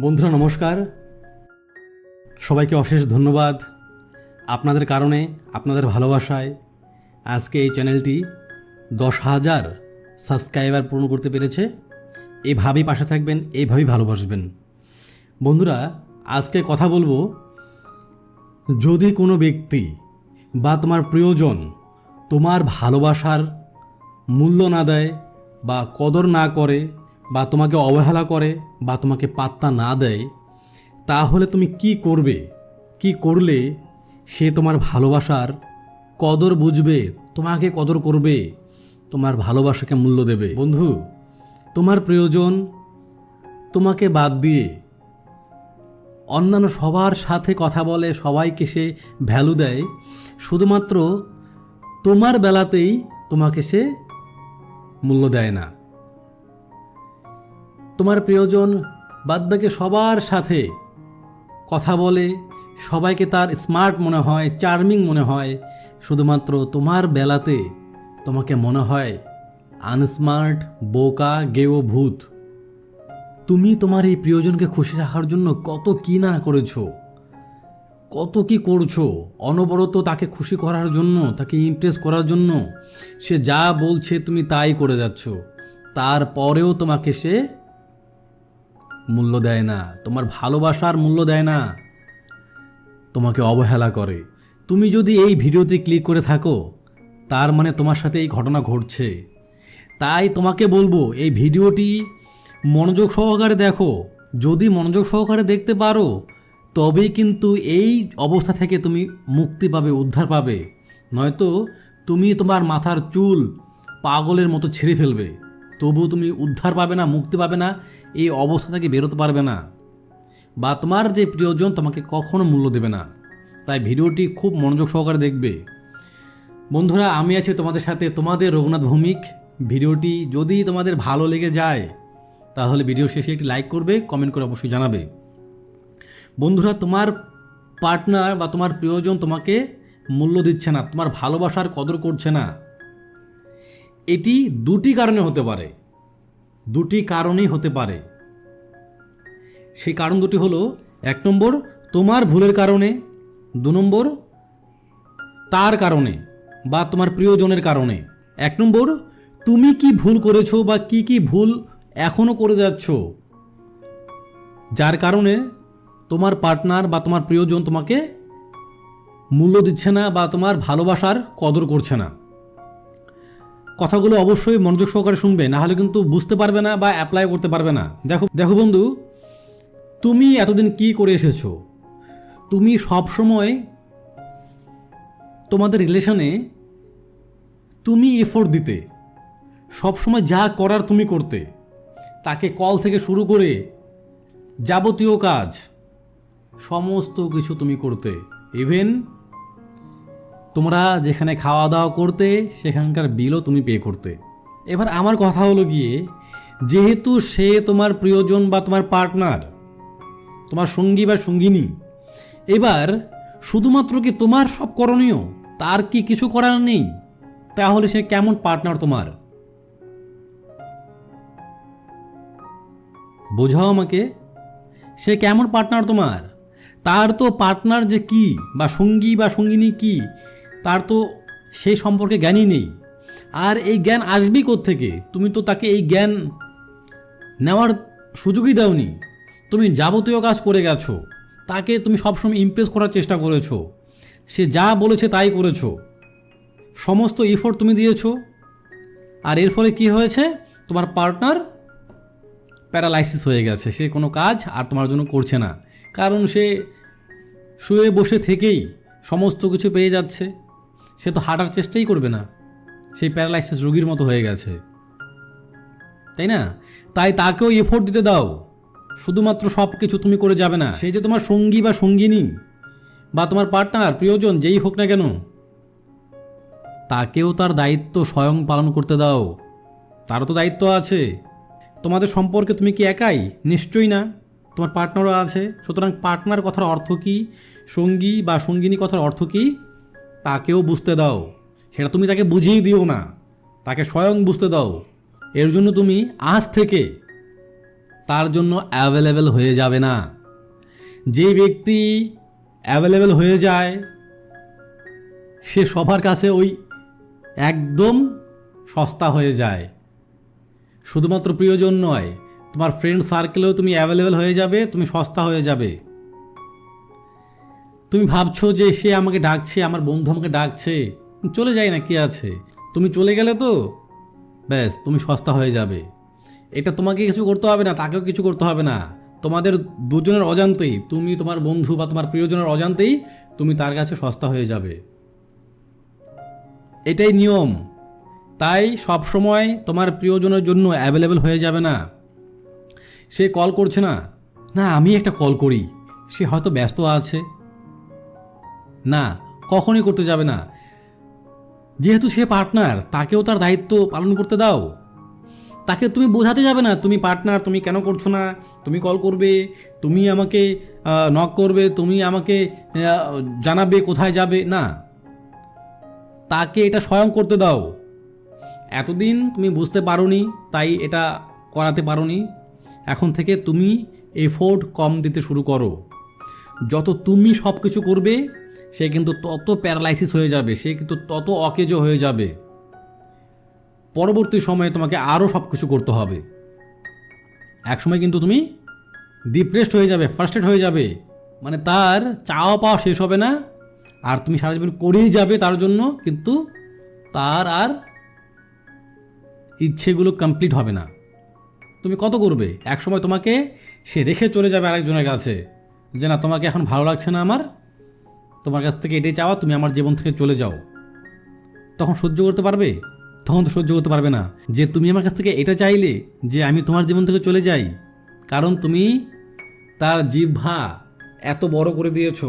বন্ধুরা, নমস্কার। সবাইকে অশেষ ধন্যবাদ আপনাদের কারণে, আপনাদের ভালোবাসায়। আজকে এই চ্যানেলটি দশ হাজার সাবস্ক্রাইবার পূরণ করতে পেরেছে। এভাবেই পাশে থাকবেন এইভাবেই ভালোবাসবেন। বন্ধুরা, আজকে কথা বলব, যদি কোনো ব্যক্তি বা তোমার প্রিয়জন তোমার ভালোবাসার মূল্য না দেয় বা কদর না করে বা তোমাকে অবহেলা করে বা তোমাকে পাত্তা না দেয়, তাহলে তুমি কি করবে? কি করলে সে তোমার ভালোবাসার কদর বুঝবে? তোমাকে কদর করবে? তোমার ভালোবাসাকে মূল্য দেবে? বন্ধু, তোমার প্রয়োজন তোমাকে বাদ দিয়ে অন্যান্য সবার সাথে কথা বলে সবাইকে সে ভ্যালু দেয়। শুধুমাত্র তোমার বেলাতেই তোমাকে সে মূল্য দেয় না। তোমার প্রিয়জন বাদবাকি সবার সাথে কথা বলে, সবাইকে তার স্মার্ট মনে হয়, চার্মিং মনে হয়। শুধুমাত্র তোমার বেলাতে তোমাকে মনে হয়, আনস্মার্ট, বোকা, গেও ভূত। তুমি তোমার এই প্রিয়জনকে খুশি রাখার জন্য কত কি না করেছ, কত কি করছ, অনবরত তাকে খুশি করার জন্য, তাকে ইমপ্রেস করার জন্য, সে যা বলছে তুমি তাই করে যাচ্ছ। তারপরেও তোমাকে সে মূল্য দেয় না। তোমার ভালোবাসার মূল্য দেয় না। তোমাকে অবহেলা করে। তুমি যদি এই ভিডিওতে ক্লিক করে থাকো, তার মানে তোমার সাথে এই ঘটনা ঘটছে। তাই তোমাকে বলব, এই ভিডিওটি মনোযোগ সহকারে দেখো। যদি মনোযোগ সহকারে দেখতে পারো, তবেই কিন্তু এই অবস্থা থেকে তুমি মুক্তি পাবে, উদ্ধার পাবে। নয়তো তুমি তোমার মাথার চুল পাগলের মতো ছেড়ে ফেলবে। তবু তুমি উদ্ধার পাবে না, মুক্তি পাবে না, এই অবস্থা থেকে বেরোতে পারবে না। বা তোমার যে প্রিয়জন তোমাকে কখনো মূল্য দেবে না। তাই ভিডিওটি খুব মনোযোগ সহকারে দেখবে। বন্ধুরা, আমি আছি তোমাদের সাথে তোমাদের রঘুনাথ ভৌমিক। ভিডিওটি যদি তোমাদের ভালো লেগে যায়, তাহলে ভিডিও শেষে একটি লাইক করবে, কমেন্ট করে অবশ্যই জানাবে। বন্ধুরা, তোমার পার্টনার বা তোমার প্রিয়জন তোমাকে মূল্য দিচ্ছে না, তোমার ভালোবাসার কদর করছে না। এটি দুটি কারণে হতে পারে। দুটি কারণেই হতে পারে। সেই কারণ দুটি হলো, এক নম্বর, তোমার ভুলের কারণে, দু নম্বর, তার কারণে বা তোমার প্রিয়জনের কারণে। এক নম্বর, তুমি কি ভুল করেছ বা কি কি ভুল এখনও করে যাচ্ছ? যার কারণে তোমার পার্টনার বা তোমার প্রিয়জন তোমাকে মূল্য দিচ্ছে না বা তোমার ভালোবাসার কদর করছে না। কথাগুলো অবশ্যই মনোযোগ সহকারে শুনবে, না হলে কিন্তু বুঝতে পারবে না বা অ্যাপ্লাই করতে পারবে না। দেখো দেখো বন্ধু, তুমি এতদিন কি করে এসেছ? তুমি সব সময় তোমাদের রিলেশনে তুমি এফোর্ট দিতে, সব সময় যা করার তুমি করতে, তাকে কল থেকে শুরু করে যাবতীয় কাজ, সমস্ত কিছু তুমি করতে। ইভেন তোমরা যেখানে খাওয়া দাওয়া করতে, সেখানকার বিলও তুমি পে করতে। এবার আমার কথা হলো গিয়ে, যেহেতু সে তোমার প্রিয়জন বা তোমার পার্টনার তোমার সঙ্গী বা সঙ্গিনী, এবার শুধুমাত্র কি তোমার সব করণীয়, তার কি কিছু করার নেই? তাহলে সে কেমন পার্টনার তোমার? বোঝাও আমাকে, সে কেমন পার্টনার তোমার? তার তো পার্টনার যে কি বা সঙ্গী বা সঙ্গিনী কি তার তো সেই সম্পর্কে জ্ঞানই নেই। আর এই জ্ঞান আসবেই থেকে তুমি তো তাকে এই জ্ঞান নেওয়ার সুযোগই দাওনি। তুমি যাবতীয় কাজ করে গেছো। তাকে তুমি সবসময় ইমপ্রেস করার চেষ্টা করেছ। সে যা বলেছে তাই করেছ। সমস্ত এফোর্ট তুমি দিয়েছ। আর এর ফলে কি হয়েছে? তোমার পার্টনার প্যারালাইসিস হয়ে গেছে। সে কোনো কাজ আর তোমার জন্য করছে না। কারণ সে শুয়ে বসে থেকেই সমস্ত কিছু পেয়ে যাচ্ছে। সে তো হাঁটার চেষ্টাই করবে না। সেই প্যারালাইসিস রোগীর মতো হয়ে গেছে। তাই না? তাই তাকেও এফোর্ট দিতে দাও। শুধুমাত্র সব কিছু তুমি করে যাবে না। সেই যে তোমার সঙ্গী বা সঙ্গিনী বা তোমার পার্টনার প্রিয়জন, যেই হোক না কেন, তাকেও তার দায়িত্ব স্বয়ং পালন করতে দাও। তারও তো দায়িত্ব আছে। তোমাদের সম্পর্কে তুমি কি একাই? নিশ্চয়ই না। তোমার পার্টনারও আছে। সুতরাং পার্টনার কথার অর্থ কী? সঙ্গী বা সঙ্গিনী কথার অর্থ কী? তাকেও বুঝতে দাও। সেটা তুমি তাকে বুঝিয়ে দিও না। তাকে স্বয়ং বুঝতে দাও। এর জন্য তুমি আজ থেকে তার জন্য অ্যাভেলেবেল হয়ে যাবে না। যে ব্যক্তি অ্যাভেলেবেল হয়ে যায়, সে সবার কাছে ওই একদম সস্তা হয়ে যায়। শুধুমাত্র প্রিয়জন নয়, তোমার ফ্রেন্ড সার্কেলেও তুমি অ্যাভেলেবেল হয়ে যাবে, তুমি সস্তা হয়ে যাবে। তুমি ভাবছ যে সে আমাকে ডাকছে, আমার বন্ধু আমাকে ডাকছে। চলে যায় না, কি আছে? তুমি চলে গেলে তো? ব্যাস, তুমি সস্তা হয়ে যাবে। এটা তোমাকে কিছু করতে হবে না, তাকেও কিছু করতে হবে না। তোমাদের দুজনের অজান্তেই, তুমি তোমার বন্ধু বা তোমার প্রিয়জনের অজান্তেই তুমি তার কাছে সস্তা হয়ে যাবে। এটাই নিয়ম। তাই সব সময় তোমার প্রিয়জনের জন্য অ্যাভেলেবেল হয়ে যাবে না। সে কল করছে না। না, আমি একটা কল করি। সে হয়তো ব্যস্ত আছে। না, কখনই করতে যাবে না। যেহেতু সে পার্টনার তাকেও তার দায়িত্ব পালন করতে দাও। তাকে তুমি বোঝাতে যাবে না, তুমি পার্টনার তুমি কেন করছ না, তুমি কল করবে, তুমি আমাকে নক করবে, তুমি আমাকে জানাবে কোথায় যাবে, না। তাকে এটা স্বয়ং করতে দাও। এতদিন তুমি বুঝতে পারোনি, তাই এটা করাতে পারোনি। এখন থেকে তুমি এফোর্ট কম দিতে শুরু করো। যত তুমি সব কিছু করবে সে কিন্তু তত প্যারালাইসিস হয়ে যাবে, সে কিন্তু তত অকেজো হয়ে যাবে। পরবর্তী সময়ে তোমাকে আরও সব কিছু করতে হবে। একসময় কিন্তু তুমি ডিপ্রেসড হয়ে যাবে ফার্স্টেড হয়ে যাবে। মানে তার চাওয়া পাওয়া শেষ হবে না, আর তুমি সারা জীবন করেই যাবে তার জন্য, কিন্তু তার আর ইচ্ছেগুলো কমপ্লিট হবে না। তুমি কত করবে? একসময় তোমাকে সে রেখে চলে যাবে আরেকজনের কাছে, যে না তোমাকে এখন ভালো লাগছে না আমার তোমার কাছ থেকে এটাই চাওয়া, তুমি আমার জীবন থেকে চলে যাও। তখন সহ্য করতে পারবে? তখন তো সহ্য করতে পারবে না। যে তুমি আমার কাছ থেকে এটা চাইলে, যে আমি তোমার জীবন থেকে চলে যাই, কারণ তুমি তার জিহ্বা এত বড় করে দিয়েছ।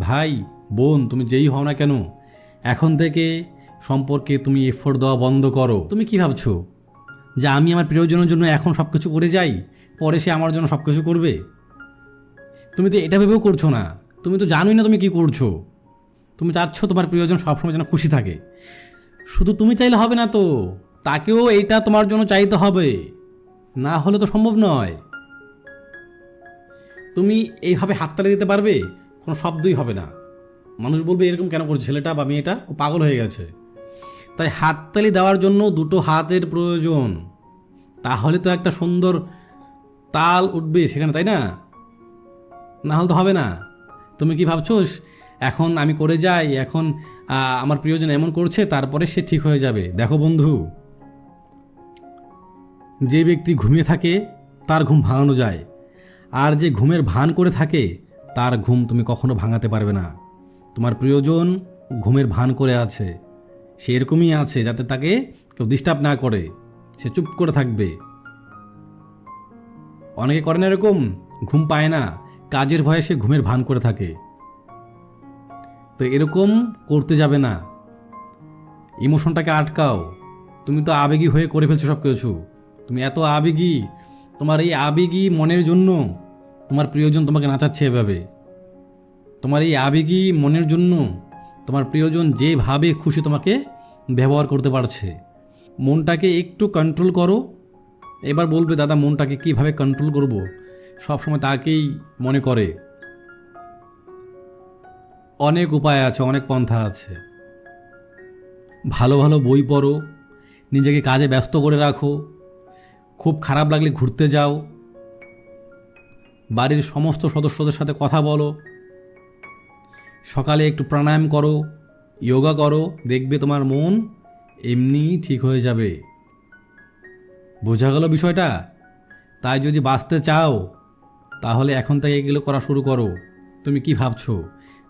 ভাই, বোন, তুমি যেই হও না কেন, এখন থেকে সম্পর্কে তুমি এফোর্ট দেওয়া বন্ধ করো। তুমি কি ভাবছ? যে আমি আমার প্রিয়জনের জন্য এখন সব কিছু করে যাই, পরে সে আমার জন্য সব কিছু করবে? তুমি তো এটা ভেবেও করছ না। তুমি তো জানোই না তুমি কি করছ। তুমি চাচ্ছ তোমার প্রিয়জন সবসময় যেন খুশি থাকে। শুধু তুমি চাইলে হবে না তো। তাকেও এইটা তোমার জন্য চাইতে হবে। না হলে তো সম্ভব নয়। তুমি এইভাবে হাততালি দিতে পারবে? কোনো শব্দই হবে না। মানুষ বলবে, এরকম কেন করছে? ছেলেটা বা মেয়েটা ও পাগল হয়ে গেছে। তাই হাততালি দেওয়ার জন্য দুটো হাতের প্রয়োজন। তাহলে তো একটা সুন্দর তাল উঠবে সেখানে, তাই না? না হলে তো হবে না। তুমি কি ভাবছোস? এখন আমি করে যাই, এখন আমার প্রিয়জন এমন করছে, তারপরে সে ঠিক হয়ে যাবে। দেখো বন্ধু। যে ব্যক্তি ঘুমিয়ে থাকে, তার ঘুম ভাঙানো যায়। আর যে ঘুমের ভান করে থাকে, তার ঘুম তুমি কখনো ভাঙাতে পারবে না। তোমার প্রিয়জন ঘুমের ভান করে আছে। সে এরকমই আছে যাতে তাকে কেউ ডিস্টার্ব না করে। সে চুপ করে থাকবে। অনেকে করে না এরকম, ঘুম পায় না। কাজের ভয়ে সে ঘুমের ভান করে থাকে। তো এরকম করতে যাবে না। ইমোশনটাকে আটকাও। তুমি তো আবেগী হয়ে করে ফেলছো সব কিছু তুমি এত আবেগী। তোমার এই আবেগী মনের জন্য তোমার প্রিয়জন তোমাকে নাচাচ্ছে এভাবে। তোমার এই আবেগী মনের জন্য তোমার প্রিয়জন যেভাবে খুশি তোমাকে ব্যবহার করতে পারছে। মনটাকে একটু কন্ট্রোল করো। এবার বলবে, দাদা, মনটাকে কীভাবে কন্ট্রোল করব? সবসময় তাকেই মনে করে। অনেক উপায় আছে, অনেক পন্থা আছে। ভালো ভালো বই পড়ো, নিজেকে কাজে ব্যস্ত করে রাখো, খুব খারাপ লাগলে ঘুরতে যাও, বাড়ির সমস্ত সদস্যদের সাথে কথা বলো, সকালে একটু প্রাণায়াম করো যোগা করো, দেখবে তোমার মন এমনিই ঠিক হয়ে যাবে। বোঝা গেল বিষয়টা? তাই যদি বাঁচতে চাও তাহলে এখন থেকে এগুলো করা শুরু করো। তুমি কি ভাবছ?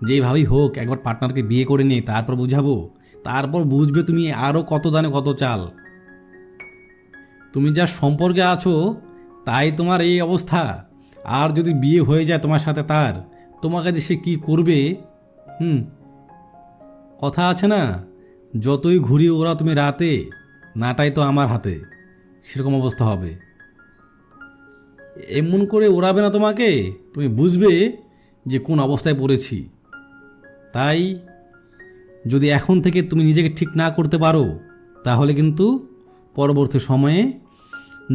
যেইভাবেই হোক, একবার পার্টনারকে বিয়ে করে নিয়ে তারপর বুঝাবো। তারপর বুঝবে তুমি আরও কত দানে কত চাল। তুমি যা সম্পর্কে আছো, তাই তোমার এই অবস্থা। আর যদি বিয়ে হয়ে যায় তোমার সাথে তার, তোমার কাছে সে কী করবে? হুম। কথা আছে না? যতই ঘুরি ওরা তুমি রাতে, নাটাই তো আমার হাতে। সেরকম অবস্থা হবে। এমন করে ওড়াবে না তোমাকে? তুমি বুঝবে যে কোন অবস্থায় পড়েছি। তাই যদি এখন থেকে তুমি নিজেকে ঠিক না করতে পারো, তাহলে কিন্তু পরবর্তী সময়ে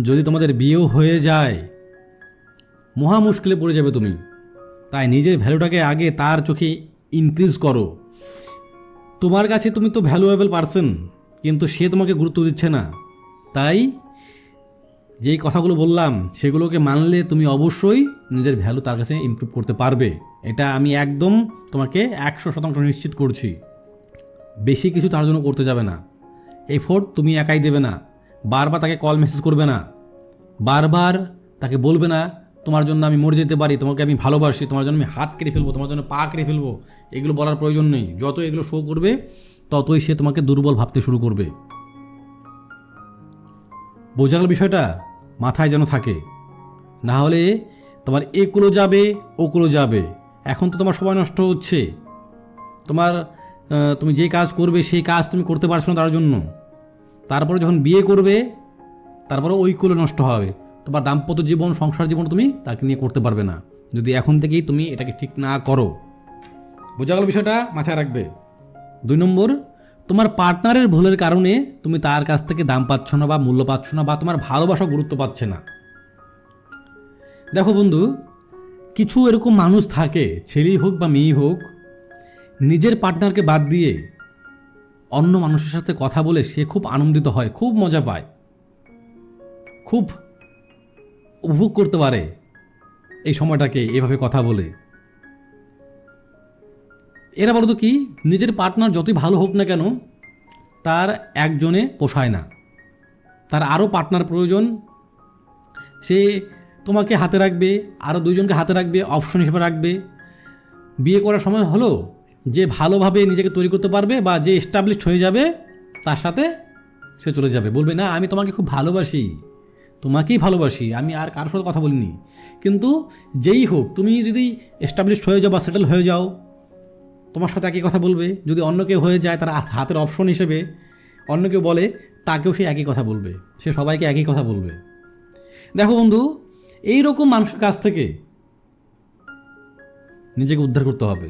যদি তোমাদের বিয়েও হয়ে যায়, মহা মুশকিলে পড়ে যাবে তুমি। তাই নিজের ভ্যালুটাকে আগে তার চোখে ইনক্রিজ করো। তোমার কাছে তুমি তো ভ্যালুয়েবল পারসন কিন্তু সে তোমাকে গুরুত্ব দিচ্ছে না। তাই যেই কথাগুলো বললাম, সেগুলোকে মানলে তুমি অবশ্যই নিজের ভ্যালু তার কাছে ইম্প্রুভ করতে পারবে। এটা আমি একদম তোমাকে একশো শতাংশ নিশ্চিত করছি। বেশি কিছু তার জন্য করতে যাবে না। এফোর্ট তুমি একাই দেবে না। বারবার তাকে কল মেসেজ করবে না। বারবার তাকে বলবে না, তোমার জন্য আমি মরে যেতে পারি, তোমাকে আমি ভালোবাসি, তোমার জন্য আমি হাত কেটে ফেলব, তোমার জন্য পা কেটে ফেলব। এগুলো বলার প্রয়োজন নেই। যত এগুলো শো করবে, ততই সে তোমাকে দুর্বল ভাবতে শুরু করবে। বোঝা গেল বিষয়টা? মাথায় যেন থাকে। না হলে তোমার এগুলো যাবে ওগুলো যাবে। এখন তো তোমার সময় নষ্ট হচ্ছে। তোমার তুমি যে কাজ করবে, সেই কাজ তুমি করতে পারছ না তার জন্য। তারপরে যখন বিয়ে করবে, তারপরে ওইগুলো নষ্ট হবে। তোমার দাম্পত্য জীবন, সংসার জীবন তুমি তাকে নিয়ে করতে পারবে না। যদি এখন থেকেই তুমি এটাকে ঠিক না করো। বোঝা গেল বিষয়টা? মাথায় রাখবে। দুই নম্বর তোমার পার্টনারের ভুলের কারণে তুমি তার কাছ থেকে দাম পাচ্ছ না বা মূল্য পাচ্ছ না বা তোমার ভালোবাসা গুরুত্ব পাচ্ছে না। দেখো বন্ধু, কিছু এরকম মানুষ থাকে, ছেলেই হোক বা মেয়েই হোক, নিজের পার্টনারকে বাদ দিয়ে অন্য মানুষের সাথে কথা বলে সে খুব আনন্দিত হয়, খুব মজা পায়, খুব উপভোগ করতে পারে এই সময়টাকে, এভাবে কথা বলে। এরা বলতো কি, নিজের পার্টনার যতই ভালো হোক না কেন, তার একজনে পোষায় না। তার আরও পার্টনার প্রয়োজন। সে তোমাকে হাতে রাখবে আরও দুইজনকে হাতে রাখবে অপশন হিসেবে রাখবে। বিয়ে করার সময় হলো যে ভালোভাবে নিজেকে তৈরি করতে পারবে বা যে এস্টাবলিশড হয়ে যাবে, তার সাথে সে চলে যাবে। বলবে, না, আমি তোমাকে খুব ভালোবাসি। তোমাকেই ভালোবাসি। আমি আর কারোর সাথে কথা বলিনি। কিন্তু যেই হোক, তুমি যদি এস্টাবলিশড হয়ে যাও বা সেটেল হয়ে যাও তোমার সাথে একই কথা বলবে। যদি অন্য কেউ হয়ে যায় তার হাতের অপশন হিসেবে, অন্য কেউ বলে তাকেও সে একই কথা বলবে। সে সবাইকে একই কথা বলবে। দেখো বন্ধু এই রকম মানুষের কাছ থেকে নিজেকে উদ্ধার করতে হবে।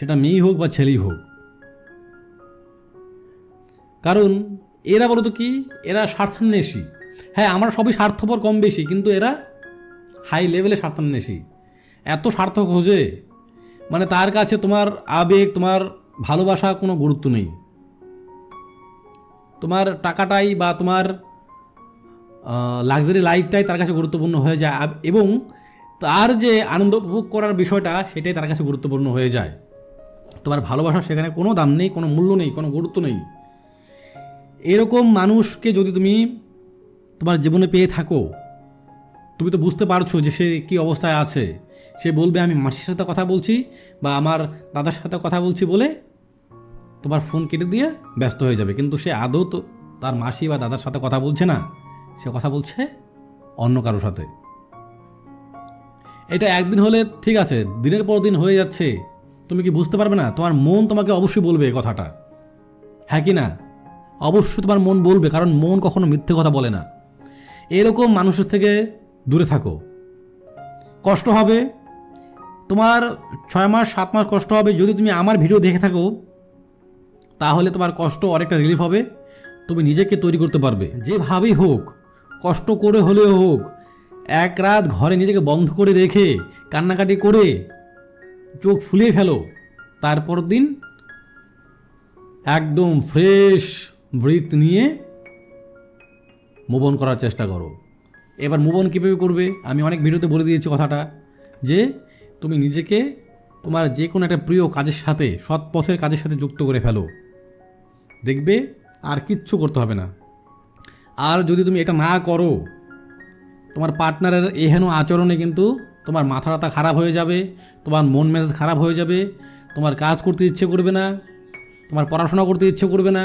সেটা মেয়েই হোক বা ছেলেই হোক। কারণ এরা বলতো কি, এরা স্বার্থান্বেষী। হ্যাঁ আমরা সবই স্বার্থপর কম বেশি, কিন্তু এরা হাই লেভেলে স্বার্থান্বেষী। এত স্বার্থ খোঁজে মানে তার কাছে তোমার আবেগ, তোমার ভালোবাসা কোনো গুরুত্ব নেই। তোমার টাকাটাই বা তোমার লাক্সারি লাইফটাই তার কাছে গুরুত্বপূর্ণ হয়ে যায়। এবং তার যে আনন্দ উপভোগ করার বিষয়টা, সেটাই তার কাছে গুরুত্বপূর্ণ হয়ে যায়। তোমার ভালোবাসার সেখানে কোনো দাম নেই, কোনো মূল্য নেই, কোনো গুরুত্ব নেই। এরকম মানুষকে যদি তুমি তোমার জীবনে পেয়ে থাকো, তুমি তো বুঝতে পারছ যে সে কী অবস্থায় আছে। সে বলবে, আমি মাসির সাথে কথা বলছি বা আমার দাদার সাথে কথা বলছি বলে তোমার ফোন কেটে দিয়ে ব্যস্ত হয়ে যাবে। কিন্তু সে আদৌ তো তার মাসি বা দাদার সাথে কথা বলছে না, সে কথা বলছে অন্য কারোর সাথে। এটা একদিন হলে ঠিক আছে, দিনের পর দিন হয়ে যাচ্ছে। তুমি কি বুঝতে পারবে না? তোমার মন তোমাকে অবশ্যই বলবে এই কথাটা। হ্যাঁ কি না? অবশ্যই তোমার মন বলবে, কারণ মন কখনো মিথ্যে কথা বলে না। এরকম মানুষের থেকে দূরে থাকো। কষ্ট হবে তোমার ছয় মাস, সাত মাস কষ্ট হবে। যদি তুমি আমার ভিডিও দেখে থাকো, তাহলে তোমার কষ্ট অনেকটা রিলিফ হবে। তুমি নিজেকে তৈরি করতে পারবে। যেভাবেই হোক, কষ্ট করে হলেও হোক, এক রাত ঘরে নিজেকে বন্ধ করে রেখে, কান্নাকাটি করে চোখ ফুলিয়ে ফেলো। তারপর দিন একদম ফ্রেশ ব্রিথ নিয়ে মুভন করার চেষ্টা করো। এবার মুভন কীভাবে করবে? আমি অনেক ভিডিওতে বলে দিয়েছি কথাটা যে তুমি নিজেকে তোমার যে কোনো একটা প্রিয় কাজের সাথে, সৎ পথের কাজের সাথে যুক্ত করে ফেলো। দেখবে আর কিচ্ছু করতে হবে না। আর যদি তুমি এটা না করো, তোমার পার্টনারের এহেন আচরণে কিন্তু তোমার মাথা ব্যথা খারাপ হয়ে যাবে, তোমার মন মেজাজ খারাপ হয়ে যাবে, তোমার কাজ করতে ইচ্ছে করবে না, তোমার পড়াশোনা করতে ইচ্ছে করবে না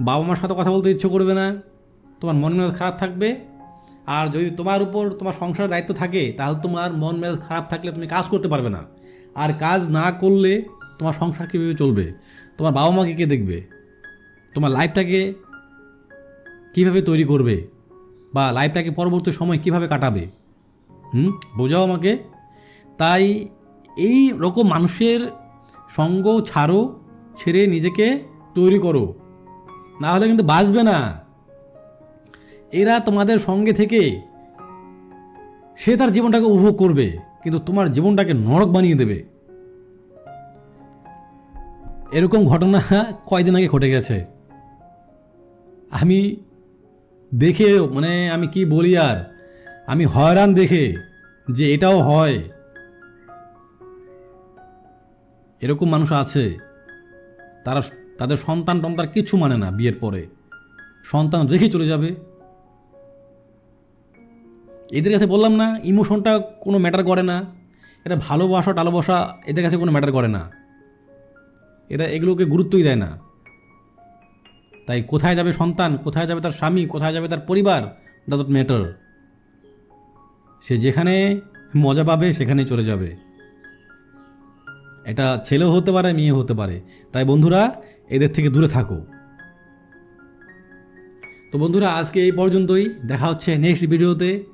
বাবা মার সাথে কথা বলতে ইচ্ছে করবে না, তোমার মন মেজাজ খারাপ থাকবে আর যদি তোমার উপর তোমার সংসারের দায়িত্ব থাকে, তাহলে তোমার মন মেজাজ খারাপ থাকলে তুমি কাজ করতে পারবে না। আর কাজ না করলে তোমার সংসার কীভাবে চলবে? তোমার বাবা মাকে কে দেখবে? তোমার লাইফটাকে কীভাবে তৈরি করবে? বা লাইফটাকে পরবর্তী সময় কীভাবে কাটাবে? হুম? বোঝাও আমাকে? তাই এই রকম মানুষের সঙ্গ ছাড়ো, ছেড়ে নিজেকে তৈরি করো। না হলে কিন্তু বাঁচবে না। এরা তোমাদের সঙ্গে থেকে সে তার জীবনটাকে উপভোগ করবে, কিন্তু তোমার জীবনটাকে নরক বানিয়ে দেবে। এরকম ঘটনা কয়দিন আগে ঘটে গেছে। আমি দেখে মানে আমি কি বলি আর, আমি হয়রান দেখে যে এটাও হয়। এরকম মানুষ আছে, তারা, তাদের সন্তান টন্তান কিছু মানে না বিয়ের পরে। সন্তান রেখে চলে যাবে এদের কাছে বললাম না ইমোশনটা কোনো ম্যাটার করে না। এটা ভালোবাসা, টালোবাসা এদের কাছে কোনো ম্যাটার করে না। এরা এগুলোকে গুরুত্বই দেয় না। তাই কোথায় যাবে সন্তান, কোথায় যাবে তার স্বামী, কোথায় যাবে তার পরিবার ডাজট ম্যাটার সে যেখানে মজা পাবে সেখানেই চলে যাবে। এটা ছেলেও হতে পারে মেয়ে হতে পারে। তাই বন্ধুরা, এদের থেকে দূরে থাকো। তো বন্ধুরা, আজকে এই পর্যন্তই। দেখা হচ্ছে নেক্সট ভিডিওতে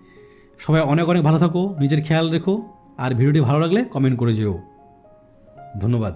সবাই অনেক অনেক ভালো থাকো, নিজের খেয়াল রেখো, আর ভিডিওটি ভালো লাগলে কমেন্ট করে যেও। ধন্যবাদ।